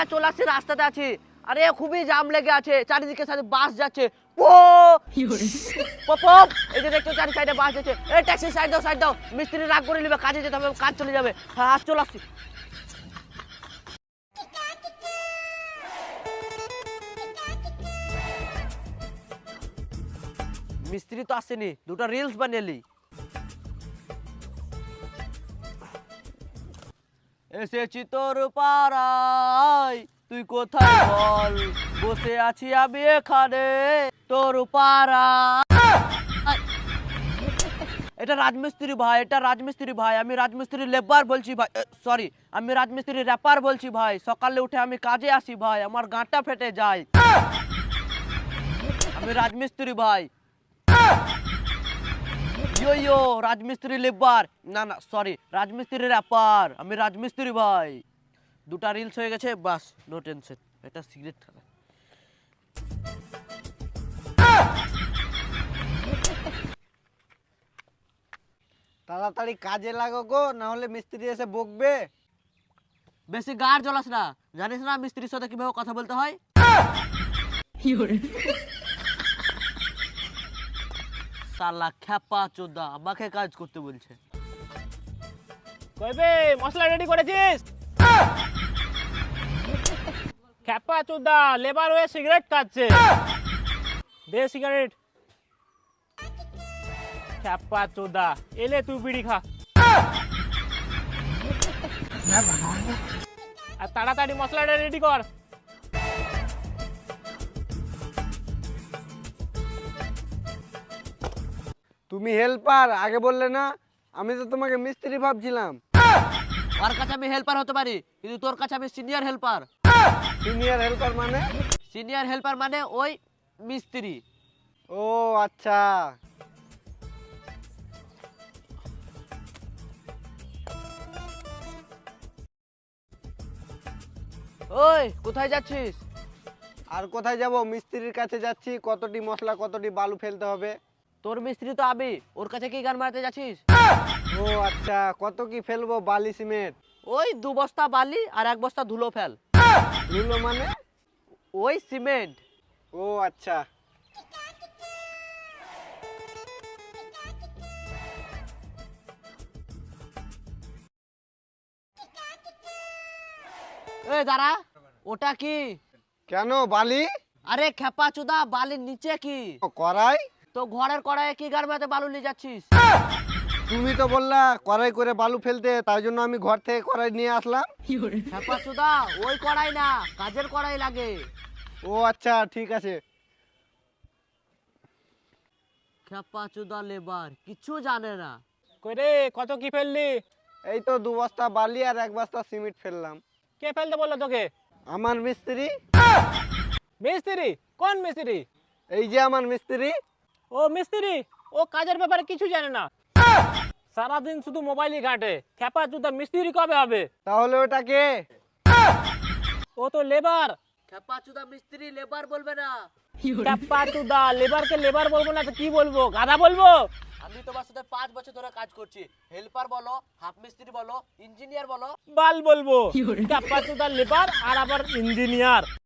হ্যাঁ চলে আসছি রাস্তাতে আছি। আরে খুবই জাম লেগে আছে। চারিদিকে সাথে বাস যাচ্ছে। ও! Pop pop! এই যে দেখছ চারি সাইডে বাস যাচ্ছে। এই ট্যাক্সি সাইড দাও সাইড দাও। মিস্ত্রি রাগ করে নেবে কাজে যেতে হবে কাজ চলে যাবে। হ্যাঁ আজ চলে আসছি। মিস্ত্রি তো আসেনি দুটো রিলস বানিয়ে এসেছি তোর পাড়ায়। তুই কোথায় বল? বসে আছি আমি এখানে, তোর পাড়ায়। এটা রাজমিস্ত্রি ভাই, এটা রাজমিস্ত্রি ভাই। আমি রাজমিস্ত্রি লেবার বলছি ভাই। সরি আমি রাজমিস্ত্রি র্যাপার বলছি ভাই। সকালে উঠে আমি কাজে আসি ভাই, আমার গাঁটা ফেটে যায়। আমি রাজমিস্ত্রি ভাই। ইয়ো ইয়ো রাজমিস্ত্রি লেবার না না সরি রাজমিস্ত্রি র্যাপার আমি রাজমিস্ত্রি ভাই। দুটা রিলস হয়ে গেছে বাস নো টেনশন এটা সিগারেট খাবে। তাড়াতাড়ি কাজে লাগো গো না হলে মিস্ত্রি এসে বকবে। বেশি গাড় জ্বলাস না। জানিস না মিস্ত্রির সাথে কীভাবে কথা বলতে হয়? সালা খ্যাপা চোদা, আমাকে কাজ করতে বলছে। কইবে, মশলা রেডি করেছিস? খ্যাপা চোদা, লেবার হয়ে সিগারেট খাচ্ছে। দে সিগারেট খ্যাপা চোদা, এলে তুই বিড়ি খা। আর তাড়াতাড়ি মশলাটা রেডি কর। তুমি হেল্পার আগে বললে না আমি তো তোমাকে মিস্ত্রি ভাবছিলাম। ওর কাছে আমি হেল্পার হতে পারি? কিন্তু তোর কাছে আমি সিনিয়র হেল্পার সিনিয়র হেল্পার মানে? সিনিয়র হেল্পার মানে ওই মিস্ত্রি। ও আচ্ছা। ওই কোথায় যাচ্ছিস? আর কোথায় যাব? মিস্ত্রির কাছে যাচ্ছি কতটি মশলা কতটি বালু ফেলতে হবে? তোর মিস্ত্রি তো আবি ওর কাছে কি গান মারতে যাচ্ছিস? ও আচ্ছা কত কি ফেলব বালি সিমেন্ট? ওই দু বস্তা বালি আর এক বস্তা ধুলো ফেল। ধুলো মানে? ওই সিমেন্ট। ও আচ্ছা। এ দাঁড়া ওটা কি? কেন বালি? আরে খেপা চুদা বালির নিচে কি? ও, কড়াই? তো ঘরের কড়াইয়ে কি মারতে বালু নিয়ে যাচ্ছিস? তুমি তো বললা কড়াই করে বালু ফেলতে তাই জন্য আমি ঘর থেকে কড়াই নিয়ে আসলাম। ওই কড়াই না কাজের কড়াই লাগে। ও আচ্ছা ঠিক আছে। লেবার কিছু জানে না। কই রে কত কি ফেললি? এই তো দু বস্তা বালি আর এক বস্তা সিমেন্ট ফেললাম। কে ফেলতে বলল তোকে? আমার মিস্ত্রি। মিস্ত্রি? কোন মিস্ত্রি? এই যে আমার মিস্ত্রি। ও মিস্ত্রি ও কাজের ব্যাপারে কিছু জানে না। সারাদিন শুধু মোবাইলই ঘাটে খ্যাপা চুদা মিস্ত্রি কবে হবে? তাহলে ওটা কে? ও তো লেবার। খেপা চুদা মিস্ত্রি লেবার বলবে না। খ্যাপা চুদা লেবারকে লেবার বলব না তো কি বলব? গাধা বলব? আমি তোমার সাথে পাঁচ বছর ধরে কাজ করছি। হেল্পার বলো হাফ মিস্ত্রি বলো ইঞ্জিনিয়ার বলো। বাল বলব। খ্যাপা চুদা লেবার আর আবার ইঞ্জিনিয়ার।